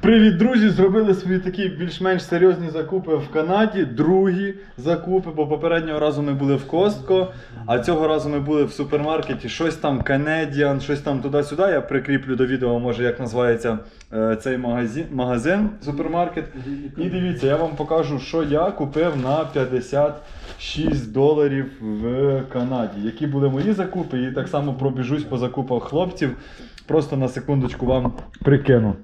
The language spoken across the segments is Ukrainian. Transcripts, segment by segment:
Привіт, друзі! Зробили свої такі більш-менш серйозні закупи в Канаді. Другі закупи, бо попереднього разу ми були в Костко, а цього разу ми були в супермаркеті. Щось там Canadian, щось там туди-сюди. Я прикріплю до відео, може, як називається е, цей магазин, магазин, супермаркет. І дивіться, я вам покажу, що я купив на 56 доларів в Канаді. Які були мої закупи, і так само пробіжусь по закупах хлопців. Просто на секундочку вам прикину.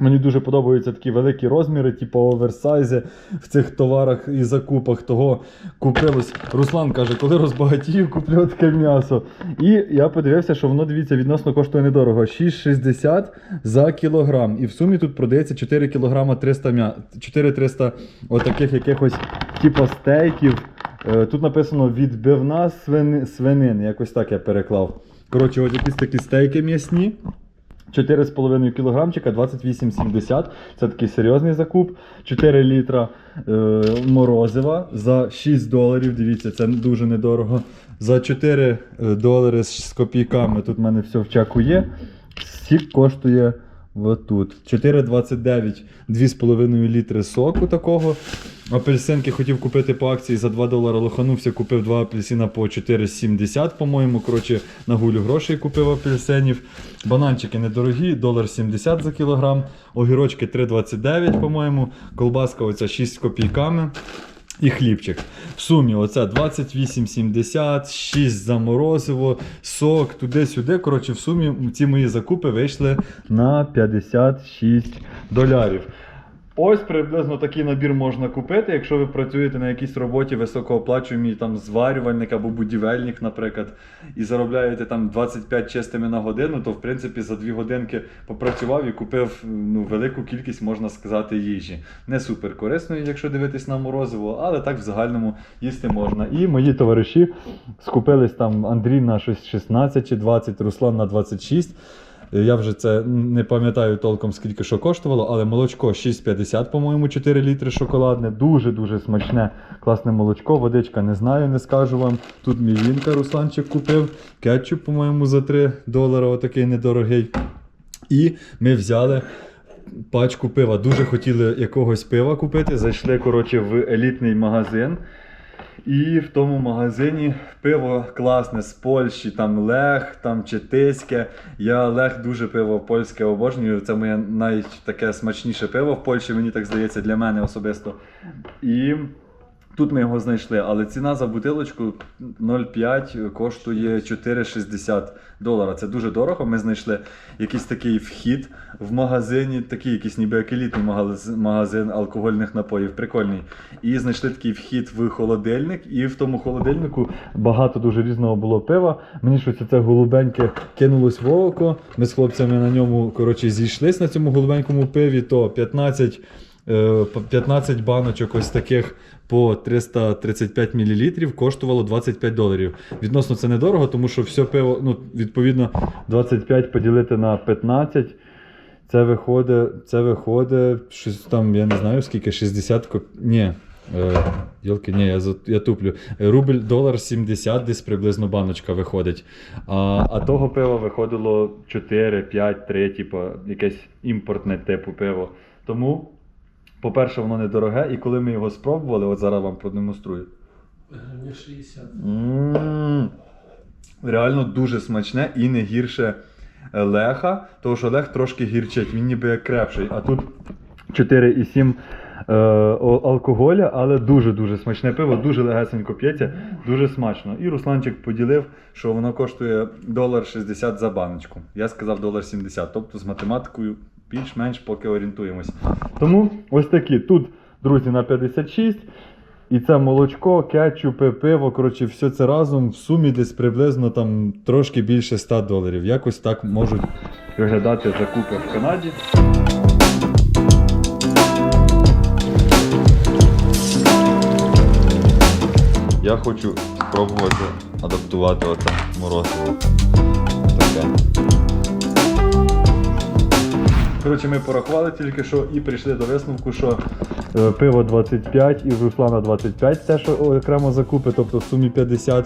Мені дуже подобаються такі великі розміри, типу оверсайзи в цих товарах і закупах. Того купилось. Руслан каже, коли розбагатію, куплю таке м'ясо. І я подивився, що воно дивіться відносно коштує недорого. 6,60 за кілограм. І в сумі тут продається 4 кілограма 300 м'я... 4-300 отаких якихось типу стейків. Е, Тут написано відбивна свини... свинини. Якось так я переклав. Коротше, от якісь такі стейки м'ясні. 4,5 кілограмчика, 28,70. Це такий серйозний закуп. 4 літра е, морозива за 6 доларів. Дивіться, це дуже недорого. За 4 долари з копійками. Тут в мене все в чеку є. Сік коштує отут. 4,29 2,5 літри соку такого. Апельсинки хотів купити по акції за 2 долари. Лоханувся, купив 2 апельсина по 4,70, по-моєму. Коротше, на гулю грошей купив апельсинів. Бананчики недорогі, долар 70 за кілограм. Огірочки 3,29, по-моєму. Колбаска оця 6 копійками. І хлібчик. В сумі оце 28,70, 6 за морозиво, сок, туди-сюди. Коротше, в сумі ці мої закупи вийшли на 56 долярів. Ось приблизно такий набір можна купити, якщо ви працюєте на якійсь роботі високооплачуємій, там зварювальник або будівельник, наприклад, і заробляєте там 25 чистими на годину, то в принципі за 2 годинки попрацював і купив ну, велику кількість, можна сказати, їжі. Не супер корисної, якщо дивитись на морозиво, але так в загальному їсти можна. І мої товариші скупились там Андрій на щось 16 чи 20, Руслан на 26. Я вже це не пам'ятаю толком, скільки що коштувало, але молочко 6,50, по-моєму, 4 літри шоколадне. Дуже-дуже смачне, класне молочко. Водичка не знаю, не скажу вам. Тут мівінка Русланчик купив. Кетчуп, по-моєму, за 3 долари, отакий недорогий. І ми взяли. Пачку пива. Дуже хотіли якогось пива купити. Зайшли коротше, в елітний магазин. І в тому магазині пиво класне з Польщі, там Лех, там Читиське. Я Лех дуже пиво польське обожнюю. Це моє найтаке смачніше пиво в Польщі, мені так здається, для мене особисто. І тут ми його знайшли, але ціна за бутилочку 0,5 коштує 4,60 долара. Це дуже дорого. Ми знайшли якийсь такий вхід в магазині, такий якийсь ніби як елітний магаз- магазин алкогольних напоїв. Прикольний. І знайшли такий вхід в холодильник, і в тому холодильнику багато дуже різного було пива. Мені щось це голубеньке кинулось в око. Ми з хлопцями на ньому коротше, зійшлись на цьому голубенькому пиві, то 15. Е, по 15 баночок ось таких по 335 мл коштувало 25 доларів. Відносно це недорого, тому що все пиво, ну, відповідно, 25 поділити на 15. Це виходить, це виходить, щось там, я не знаю скільки, 60 коп... Ні. Е, Йолки, ні, я, я туплю. Е, Рубль долар 70 десь приблизно баночка виходить. А, а того пива виходило 4, 5, 3, типу, якесь імпортне типу пиво. Тому, по-перше, воно недороге, і коли ми його спробували, от зараз вам продемонструю. Гривня 60. М, Реально дуже смачне і не гірше е, леха, тому що лех трошки гірчить, він ніби як крепший. А тут 4,7 е, алкоголя, але дуже-дуже смачне пиво, дуже легесенько п'ється, дуже смачно. І Русланчик поділив, що воно коштує долар 60 за баночку. Я сказав долар 70, тобто з математикою більш-менш поки орієнтуємось. Тому ось такі. Тут, друзі, на 56. І це молочко, кетчупи, пиво, коротше, все це разом в сумі десь приблизно там трошки більше 100 доларів. Якось так можуть виглядати закупи в Канаді. Я хочу спробувати адаптувати оце морозиво. Таке. Коротше, ми порахували тільки що і прийшли до висновку, що е, пиво 25 і Руслана 25, те, що окремо закупи, тобто в сумі 50.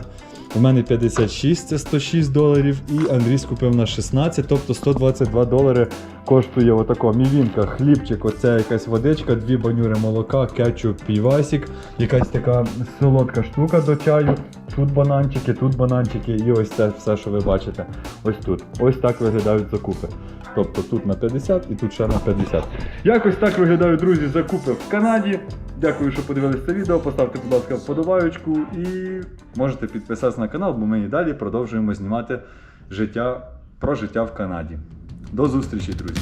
У мене 56, це 106 доларів, і Андрій скупив на 16, тобто 122 долари коштує отако мівінка, хлібчик, оце якась водичка, дві банюри молока, кетчуп, півасік, якась така солодка штука до чаю. Тут бананчики, тут бананчики, і ось це все, що ви бачите. Ось тут. Ось так виглядають закупи. Тобто тут на 50 і тут ще на 50. Якось так виглядають, друзі, закупи в Канаді. Дякую, що подивилися це відео. Поставте, будь ласка, вподобаючку і можете підписатися на канал, бо ми і далі продовжуємо знімати життя про життя в Канаді. До зустрічі, друзі!